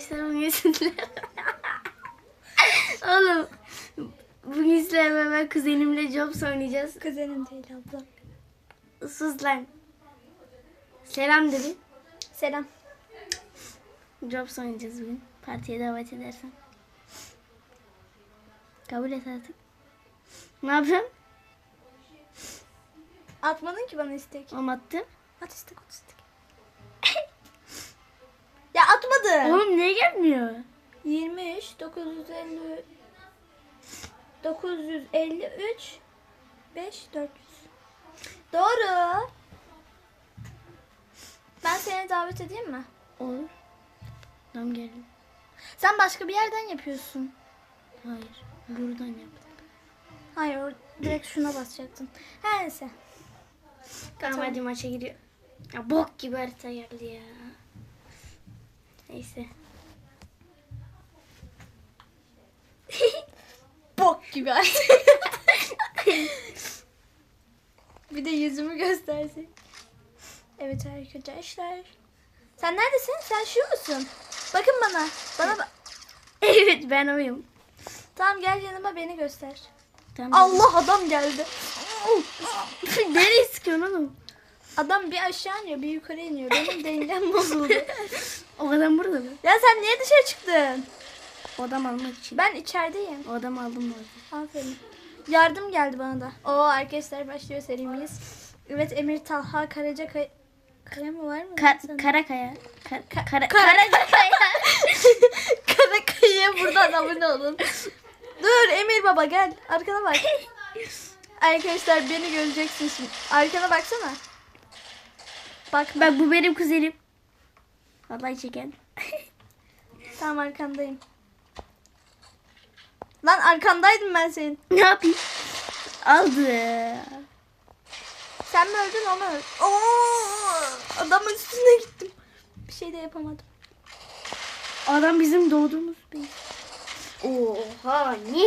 Selam yesinler. Oğlum bugün sizlerle beraber kuzenimle Jobs oynayacağız. Kuzenim değil ablam. Sus lan. Selam dedi. Selam. Jobs oynayacağız bugün. Partiye davet edersen. Kabul et artık. Ne yapıyorsun? Atmadın ki bana istek. Oğlum attım. At istek at istek. Gelmiyor? 23 950 953 5 400. Doğru. Ben seni davet edeyim mi? Olur. Tamam geldim. Sen başka bir yerden yapıyorsun. Hayır. Buradan yaptım. Hayır, or- direkt şuna basacaktın. Her neyse. Tamam, Tamam. hadi maça giriyor. Ya bok gibi harita geldi ya. Neyse. Gibi Bir de yüzümü göstersin. Evet arkadaşlar. Sen neredesin? Sen şu musun? Bakın bana. Bana bak. evet ben oyum. Tamam gel yanıma beni göster. Tamam. Allah adam geldi. Nereye sıkıyorsun oğlum? Adam bir aşağı iniyor bir yukarı iniyor. Benim dengem bozuldu. O adam burada mı? ya sen niye dışarı çıktın? O adam almak için. Ben içerideyim. O adam aldım orada. Aferin. Yardım geldi bana da. Oo arkadaşlar başlıyor serimiz. Evet Emir Talha Karaca Kay... Kaya mı var mı? Ka- Karakaya. Ka- kara- Kara- Karakaya. Karakaya'ya buradan abone olun. Dur Emir baba gel. Arkana bak. Arkadaşlar beni göreceksin şimdi. Arkana baksana. Bak Bak bu benim kuzenim. Vallahi çeken. tam arkandayım. Lan arkandaydım ben senin. ne yapayım? Aldı. Sen mi öldün o mu öldü? Oo, adamın üstüne gittim. Bir şey de yapamadım. Adam bizim doğduğumuz bir. Oha ne?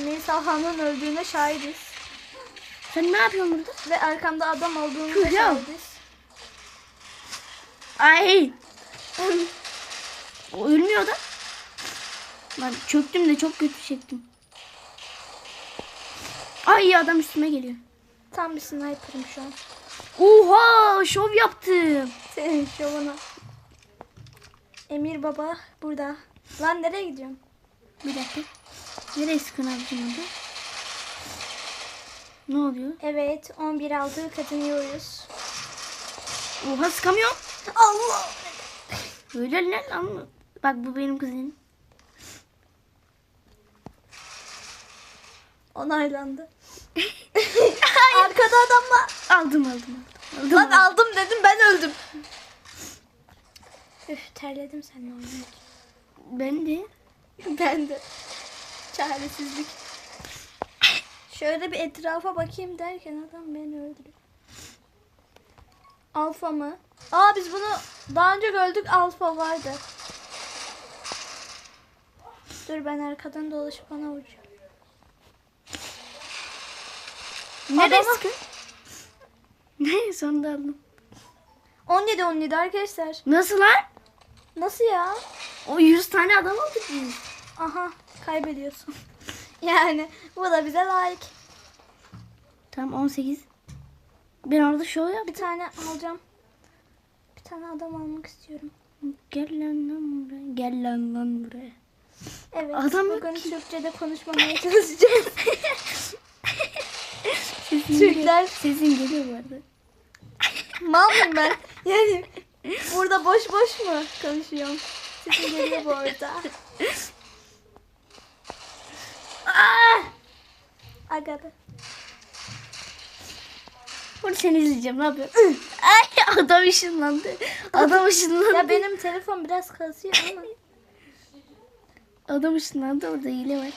Emir Talha'nın öldüğüne şahidiz. Sen ne yapıyorsun burada? Ve arkamda adam olduğunu da şahidiz. Ay. ölmüyor da. Ben çöktüm de çok kötü çektim. Ay adam üstüme geliyor. Tam bir sniper'ım şu an. Oha şov yaptım. Senin şovuna. Emir baba burada. Lan nereye gidiyorsun? Bir dakika. Nereye sıkın abicim orada? Ne oluyor? Evet 11-6 kazanıyoruz. Oha sıkamıyorum. Allah! Öyle lan ama. Bak bu benim kuzenim. Onaylandı. Arkada adam var. Aldım aldım aldım. aldım Lan aldım. aldım dedim ben öldüm. Üf terledim seninle oynarken. Ben de. Ben de. Çaresizlik. Şöyle bir etrafa bakayım derken adam beni öldürüyor. Alfa mı? Aa biz bunu daha önce gördük alfa vardı. Dur ben arkadan dolaşıp ona vuracağım. Sıkın? Ne sonunda aldım. 17 17 arkadaşlar. Nasıl lan? Nasıl ya? O 100 tane adam aldık biz. Aha kaybediyorsun. yani bu da bize layık. Tamam 18. Ben orada şov yap. Bir tane alacağım. Bir tane adam almak istiyorum. Gel lan lan buraya. Gel lan lan buraya. Evet. Adam bugün. Türkçe'de konuşmamaya çalışacağız. Sesin Türkler-. Sesin geliyor bu arada. Mal mıyım ben? Yani burada boş boş mu konuşuyorum? Sesim geliyor bu arada. Aa! Aga be. Bunu seni izleyeceğim. Ne yapıyorsun? Ay adam ışınlandı. Adam ışınlandı. Ya benim telefon biraz kasıyor ama. Adam ışınlandı orada hile var.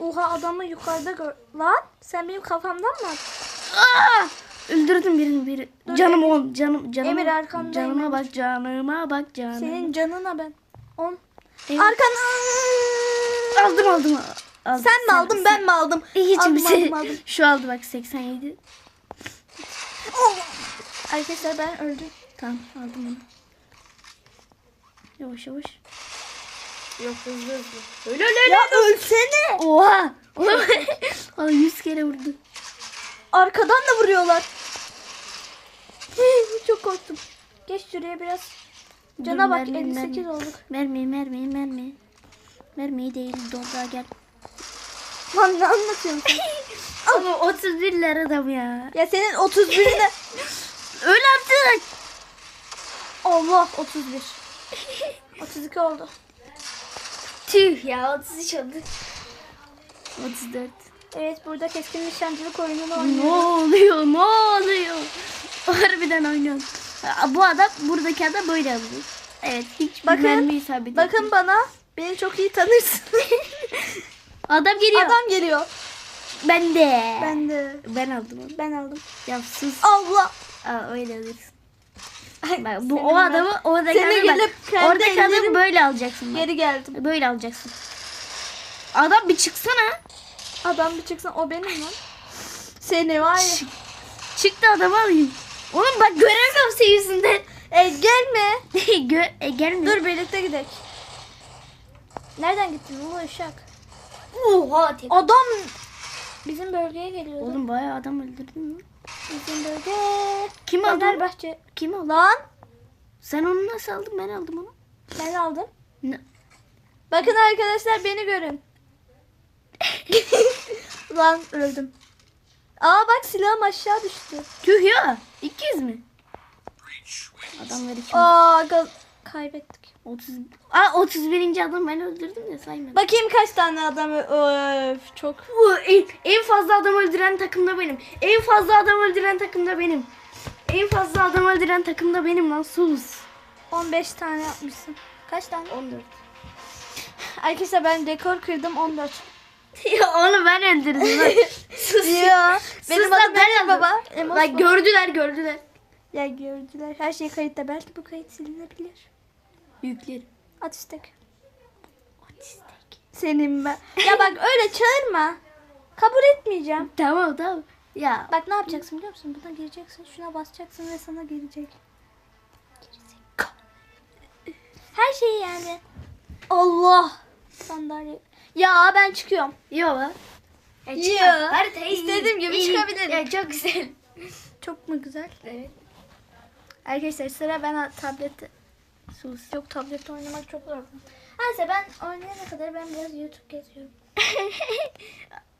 Oha adamı yukarıda gör. Lan sen benim kafamdan mı attın? Aa! Öldürdüm birini biri. Dur, canım on. Canım canım. Emir, arkandayım, Canıma Emir. bak canıma bak canıma. Senin canına ben. On. Emir. Arkana. Aldım aldım. aldım. Sen mi aldın ben mi aldım? Hiç aldım, bir şey. aldım, aldım. Şu aldı bak 87. Oh! Arkadaşlar ben öldüm. Tamam aldım onu. Yavaş yavaş. Yok hızlı hızlı. Öyle öyle Ya ölsene. Oha. Oğlum 100 kere vurdu. Arkadan da vuruyorlar. Çok korktum. Geç şuraya biraz. Cana Dur, bak mermi, 58 mermi. olduk. Mermi mermi mermi. Mermi değil Dorda gel. Lan ne anlatıyorsun sen? Ama 31 lira adam ya. ya senin 31'ine Öl artık. Allah 31. 32 oldu. Tüh ya 33 oldu. 34. Evet burada keskin nişancılık oyununu Ne oynuyoruz. oluyor ne oluyor? Harbiden oynuyorum. Bu adam buradaki adam böyle alıyor. Evet hiç Bakın, isabet Bakın bana. Beni çok iyi tanırsın. Adam geliyor. Adam geliyor. Ben de. Ben de. Ben aldım onu. Ben aldım. Ya sus. Allah. Aa, öyle alırsın. Bak, bu o ben- adamı oradaki Seni adamı gelip bak. kendi Oradaki adamı böyle alacaksın. Bak. Geri geldim. Böyle alacaksın. Adam bir çıksana. Adam bir çıksan o benim lan. Seni var ya. Çık. Çıktı adamı alayım. Oğlum bak göremiyorum senin yüzünden. E gelme. Gö e, gelmiyor. Dur birlikte gidelim. Nereden gittin bu uşak? Oha. Adam bizim bölgeye geliyordu. Oğlum bayağı adam öldürdün mü? Bizim bölge. Kim aldı? Fenerbahçe. Kim aldı? Lan Sen onu nasıl aldın? Ben aldım onu. ben aldım. Ne? Bakın arkadaşlar beni görün. Lan öldüm. Aa bak silahım aşağı düştü. Tüh ya. 200 mi? Adamları kim? Aa kaybettik. 30. Aa 31. adam ben öldürdüm de saymadım. Bakayım kaç tane adam öf çok. Bu en, en fazla adam öldüren takımda benim. En fazla adam öldüren takımda benim. En fazla adam öldüren takımda benim lan sus. 15 tane yapmışsın. Kaç tane? 14. Arkadaşlar ben rekor kırdım 14. ya onu ben öldürdüm lan. sus. ya benim adım ben baba. Bak gördüler gördüler. Ya gördüler. Her şey kayıtta. Belki bu kayıt silinebilir. Yükler. At istek. Otistik. Senin ben. ya bak öyle çağırma. Kabul etmeyeceğim. Tamam tamam. Ya Bak ne yapacaksın biliyor musun? Buna gireceksin. Şuna basacaksın ve sana gelecek. Her şeyi yani. Allah. Sandalye. Ya ben çıkıyorum. Yo lan. Ya, Yo. çıkar. Harita iyi. İstediğim gibi iyi. çıkabilirim. Ya çok güzel. Çok mu güzel? Evet. Arkadaşlar sıra ben tablette. Sus. Yok tablette oynamak çok zor. Neyse ben oynayana kadar ben biraz YouTube geziyorum.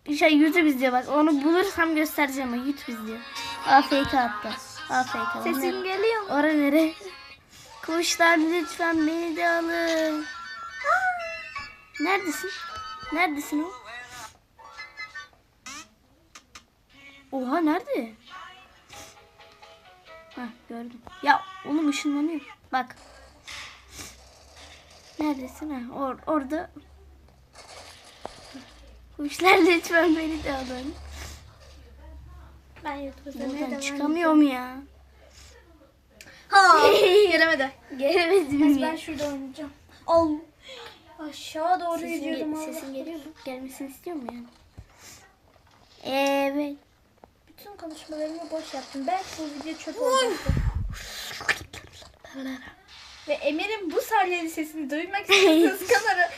şey YouTube izliyor bak. Onu bulursam göstereceğim ama YouTube izliyor. AFK hatta. AFK. Sesin geliyor mu? Ora nere? Kuşlar lütfen beni de alın. Neredesin? Neredesin o? Oha nerede? Hah gördüm. Ya oğlum ışınlanıyor. Bak. Neredesin ha? Or orada. Kuşlar lütfen beni de alın. Ben YouTube izlemeye Buradan çıkamıyorum ya. Ha, gelemedi. Gelemedim Neyse ya. ben şurada oynayacağım. Al. Aşağı doğru Sesin, gidiyorum. ge- sesin geliyor mu? Gelmesini istiyor mu yani? Evet. Bütün konuşmalarımı boş yaptım. Belki bu video çöp olacaktı. Ve Emir'in bu saniyeli sesini duymak istiyorsanız kanala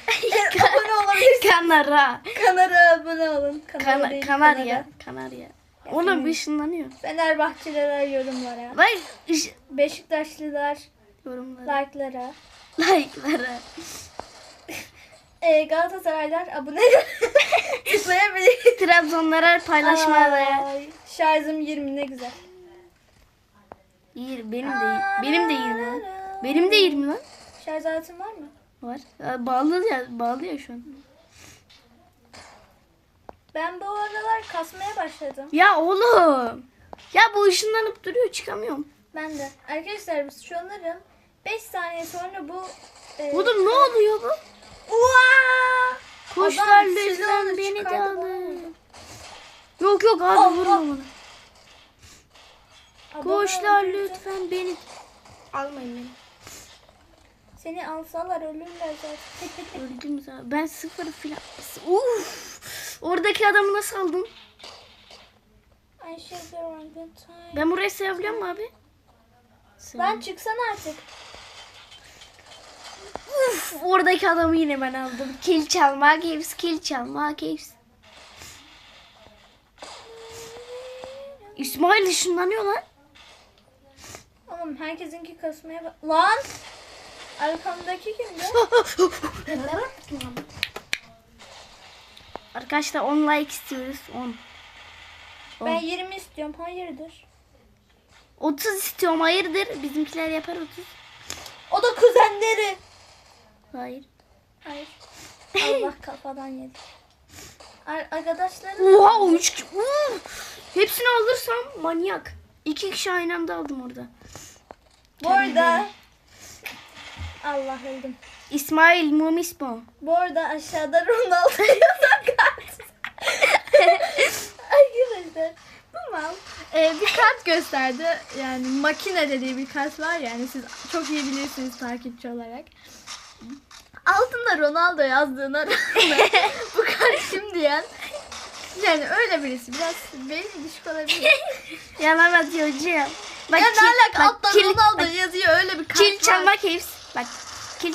abone olabilirsiniz. Kanara. Kanala abone olun. Kanala Kana, değil, kanarya. Kanarya. Oğlum ışınlanıyor. Fenerbahçeliler yorumlara. Iş- Beşiktaşlılar yorumlara. like'lara. Like'lara. E, Galatasaraylar abone tıklayabilir. Trabzonlara paylaşmalara. Ay, Şarjım 20 ne güzel. İyi, benim de benim de 20 lan. Benim de 20 lan. Şarj aletin var mı? Var. Ya, Bağlı ya, bağlı ya şu an. Ben bu aralar kasmaya başladım. Ya oğlum. Ya bu ışınlanıp duruyor çıkamıyorum. Ben de. Arkadaşlar sanırım 5 saniye sonra bu e, Oğlum ne oluyor bu? Uaa! Kuşlar lütfen beni de alın. Yok yok abi Allah. vurma. Adamı Kuşlar lütfen beni almayın beni. Seni alsalar ölürler zaten. Öldüm zaten. Ben sıfır filan. Uf. Oradaki adamı nasıl time. Ben buraya sığabiliyor mu abi? Sığ- Lan çıksan artık. Uf, oradaki adamı yine ben aldım. Kill çalmak hepsi kill çalmak hepsi. İsmail ışınlanıyor lan. Oğlum herkesinki kasmaya bak. Lan! Arkamdaki kimdi? Arkadaşlar 10 like istiyoruz. 10. ben 20 istiyorum. Hayırdır? 30 istiyorum. Hayırdır? Bizimkiler yapar 30. O da kuzenleri. Hayır. Hayır. Allah kafadan yedi. Ar- Arkadaşlarım. Oha 3 Hepsini alırsam manyak. İki kişi aynı anda aldım orada. Bu arada Allah öldüm. İsmail Mumispo. Bu arada aşağıda Ronaldo yazan kart. Arkadaşlar bu mal e, bir kart gösterdi. Yani makine dediği bir kart var yani siz çok iyi bilirsiniz takipçi olarak. Altında Ronaldo yazdığına rağmen bu kart kim diyen yani öyle birisi biraz beyni düşük olabilir. Yalan atıyor hocam. Bak, ya ne alaka altta Ronaldo bak, yazıyor öyle bir kart var. çalmak hepsi. Bak. Kill.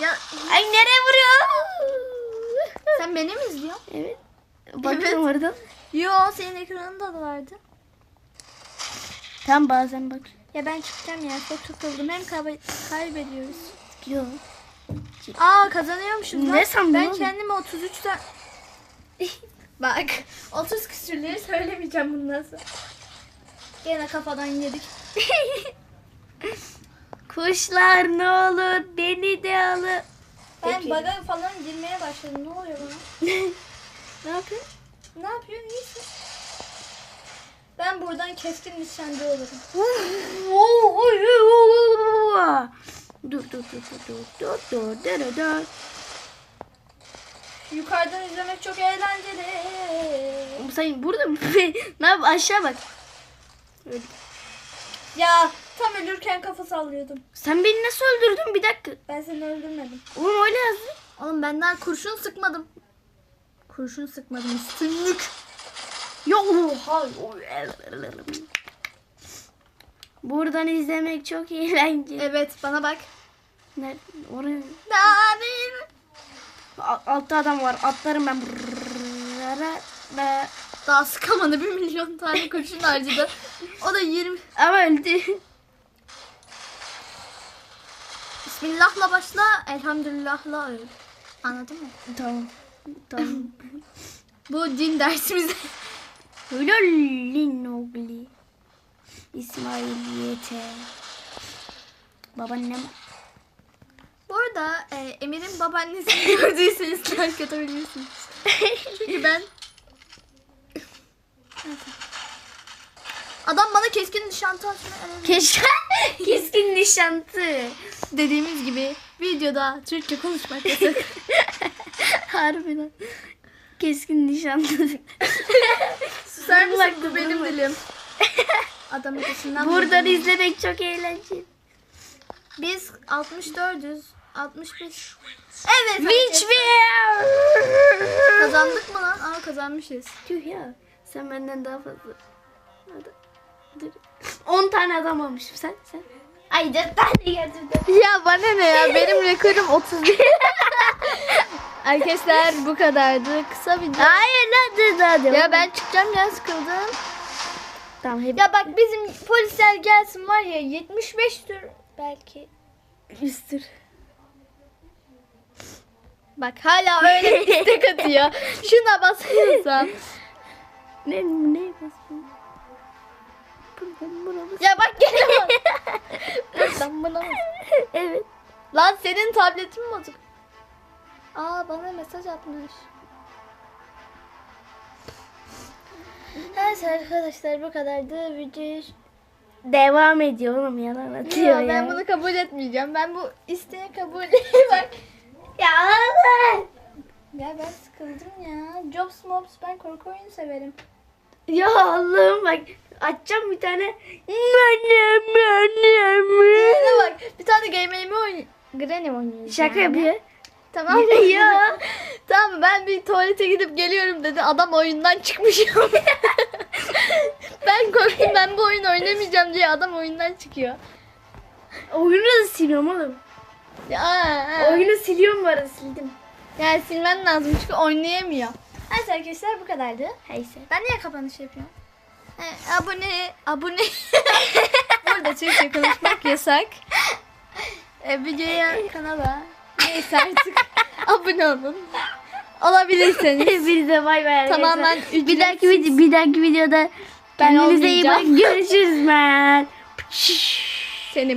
Ya Ay nereye vuruyor? sen beni mi izliyorsun? Evet. Bakıyorum oradan. Yo senin ekranında da vardı. Tam bazen bak. Ya ben çıkacağım ya çok takıldım. Hem kaybe- kaybediyoruz. Yok. Aa kazanıyormuşuz lan. Ne sandın Ben oğlum? kendime 33 tane... Bak 30 küsürleri söylemeyeceğim bundan sonra. Gene kafadan yedik. Kuşlar ne olur beni de alın. Ben Peki. baga falan girmeye başladım. Ne oluyor bana? ne yapıyorsun? Ne yapıyorsun? İyisin. Ben buradan keskin nişancı olurum. Dur dur dur dur dur dur dur dur. Yukarıdan izlemek çok eğlenceli. Sen burada mı? ne yap aşağı bak. Öyle. Ya tam ölürken kafa sallıyordum. Sen beni nasıl öldürdün bir dakika. Ben seni öldürmedim. Oğlum öyle yazdın. Oğlum benden kurşun sıkmadım. Kurşun sıkmadım. Üstünlük. Ya oha. Buradan izlemek çok eğlenceli. Evet bana bak. Nerede? Oraya. A- Altta adam var. Atlarım ben. Be- Daha sıkamadı. Bir milyon tane kurşun harcadı. O da 20. Ama öldü. Bismillah'la başla. Elhamdülillah'la öl. Anladın mı? tamam. Tamam. Bu din dersimizde. Hülalin ogli. İsmail Yete. Babaannem. Bu arada e, Emir'in babaannesini gördüyseniz like atabilirsiniz. Çünkü ben... Adam bana keskin nişantı açmaya Keşke keskin nişantı. Dediğimiz gibi videoda Türkçe konuşmak yasak. Harbiden. Keskin nişantı. Susar mısın? Bu benim dilim. Adamın peşinden Buradan vurdum. izlemek çok eğlenceli. Biz 64'üz. 65. Evet. Arkadaşlar. Bear. Kazandık mı lan? Aa kazanmışız. Tüh ya. Sen benden daha fazla. Hadi. Dur. 10 tane adam almışım. Sen sen. Ay 4 tane gerçekten. Ya bana ne ya? Benim rekorum 31. Arkadaşlar bu kadardı. Kısa video. Hayır hadi hadi. Ya ben çıkacağım ya sıkıldım. Tamam hep Ya bak bizim polisler gelsin var ya 75 tür belki. üstür. Bak hala öyle istek atıyor. Şuna basıyorsam. Ne ne basıyorsun? Buna bas. Ya bak gene bak. Buna bak. evet. Lan senin tabletin mi bozuk? Aa bana mesaj atmış. Neyse arkadaşlar bu kadardı. Video Devam ediyor oğlum yalan atıyor Ya, ya. ben bunu kabul etmeyeceğim. Ben bu isteğe kabul bak. Ya Allah. Ya ben sıkıldım ya. Jobs Mobs ben korku oyunu severim. Ya Allah'ım bak. Açacağım bir tane. Ne bak bir tane game mi oynuyor. Granny oynuyor. Şaka yapıyor. Tamam mı? Ya. tamam ben bir tuvalete gidip geliyorum dedi. Adam oyundan çıkmış. ben korktum ben bu oyunu oynamayacağım diye adam oyundan çıkıyor. Oyunu da siliyorum oğlum. Aa, Oyunu siliyorum bu arada sildim. Yani silmen lazım çünkü oynayamıyor. Evet arkadaşlar bu kadardı. Neyse. Ben niye kapanış yapıyorum? Ee, abone, abone. Burada Türkçe konuşmak yasak. Ee, videoya, kanala neyse artık abone olun. Olabilirseniz. Hepinize bay bay arkadaşlar. Tamamen bir dahaki, video, bir dahaki videoda Ben kendinize iyi bakın. olmayacağım. Görüşürüz ben. Senin